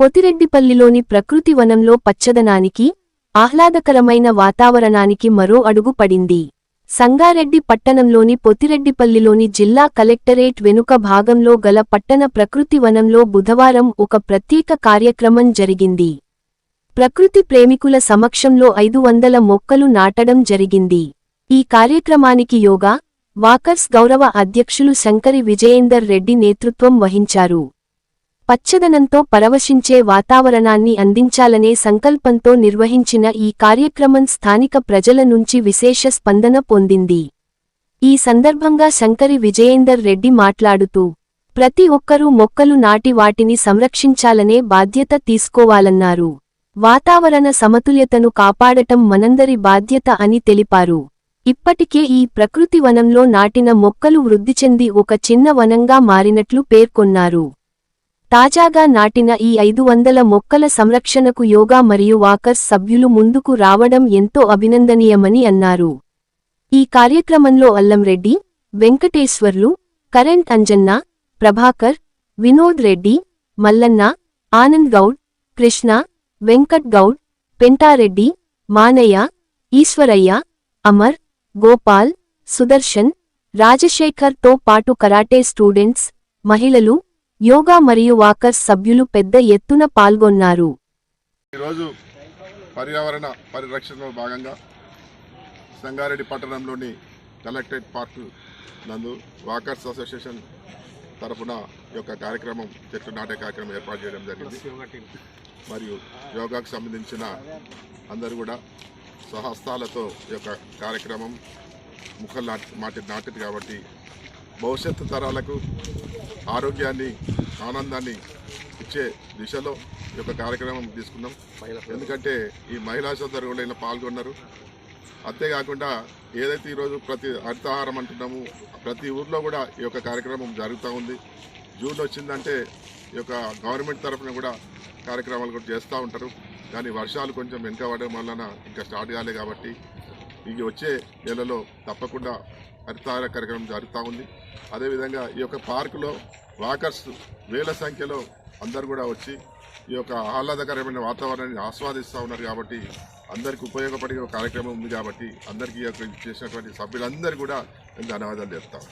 పొతిరెడ్డిపల్లిలోని ప్రకృతి వనంలో పచ్చదనానికి ఆహ్లాదకరమైన వాతావరణానికి మరో అడుగు పడింది. సంగారెడ్డి పట్టణంలోని పొతిరెడ్డిపల్లిలోని జిల్లా కలెక్టరేట్ వెనుక భాగంలో గల పట్టణ ప్రకృతి వనంలో బుధవారం ఒక ప్రత్యేక కార్యక్రమం జరిగింది. ప్రకృతి ప్రేమికుల సమక్షంలో ఐదు వందల మొక్కలు నాటడం జరిగింది. ఈ కార్యక్రమానికి యోగా వాకర్స్ గౌరవ అధ్యక్షులు శంకరి విజయేందర్ రెడ్డి నేతృత్వం వహించారు. పచ్చదనంతో పరవశించే వాతావరణాన్ని అందించాలనే సంకల్పంతో నిర్వహించిన ఈ కార్యక్రమం స్థానిక ప్రజల నుంచి విశేష స్పందన పొందింది. ఈ సందర్భంగా శంకరి విజయేందర్ రెడ్డి మాట్లాడుతూ ప్రతి ఒక్కరూ మొక్కలు నాటి వాటిని సంరక్షించాలనే బాధ్యత తీసుకోవాలన్నారు. వాతావరణ సమతుల్యతను కాపాడటం మనందరి బాధ్యత అని తెలిపారు. ఇప్పటికే ఈ ప్రకృతి వనంలో నాటిన మొక్కలు వృద్ధి చెంది ఒక చిన్న వనంగా మారినట్లు పేర్కొన్నారు. తాజాగా నాటిన ఈ ఐదు వందల మొక్కల సంరక్షణకు యోగా మరియు వాకర్స్ సభ్యులు ముందుకు రావడం ఎంతో అభినందనీయమని అన్నారు. ఈ కార్యక్రమంలో అల్లంరెడ్డి వెంకటేశ్వర్లు కరెంట్ అంజన్న ప్రభాకర్ వినోద్ రెడ్డి మల్లన్న ఆనంద్ గౌడ్ కృష్ణ వెంకట్ గౌడ్ పెంటారెడ్డి మానయ్య ఈశ్వరయ్య అమర్ గోపాల్ సుదర్శన్ రాజశేఖర్తో పాటు కరాటే స్టూడెంట్స్ మహిళలు యోగా మరియు వాకర్స్ సభ్యులు పెద్ద ఎత్తున పాల్గొన్నారు. ఈరోజు పర్యావరణ పరిరక్షణలో భాగంగా సంగారెడ్డి పట్టణంలోని కలెక్టరేట్ పార్క్ నందు వాకర్స్ అసోసియేషన్ తరఫున ఈ యొక్క కార్యక్రమం చెట్టు నాటే కార్యక్రమం ఏర్పాటు చేయడం జరిగింది. మరియు యోగాకు సంబంధించిన అందరూ కూడా స్వహస్తాలతో ఈ యొక్క కార్యక్రమం ముఖం నాటి మాటి నాటిది కాబట్టి భవిష్యత్తు తరాలకు ఆరోగ్యాన్ని ఆనందాన్ని ఇచ్చే దిశలో ఈ యొక్క కార్యక్రమం తీసుకున్నాం ఎందుకంటే ఈ మహిళా సోదరు కూడా ఇలా పాల్గొన్నారు. అంతేకాకుండా ఏదైతే ఈరోజు ప్రతి హరితహారం అంటున్నాము ప్రతి ఊర్లో కూడా ఈ యొక్క కార్యక్రమం జరుగుతూ ఉంది. జూన్ వచ్చిందంటే ఈ యొక్క గవర్నమెంట్ తరఫున కూడా కార్యక్రమాలు కూడా చేస్తూ ఉంటారు. కానీ వర్షాలు కొంచెం వెనుకబడడం వలన ఇంకా స్టార్ట్ కాలే కాబట్టి ఇది వచ్చే నెలలో తప్పకుండా హరితహార కార్యక్రమం జరుగుతూ ఉంది. అదేవిధంగా ఈ యొక్క పార్కులో వాకర్స్ వేల సంఖ్యలో అందరు కూడా వచ్చి ఈ యొక్క ఆహ్లాదకరమైన వాతావరణాన్ని ఆస్వాదిస్తూ ఉన్నారు కాబట్టి అందరికీ ఉపయోగపడే ఒక కార్యక్రమం ఉంది కాబట్టి అందరికీ ఈ యొక్క చేసినటువంటి సభ్యులందరూ కూడా నేను ధన్యవాదాలు చెప్తాను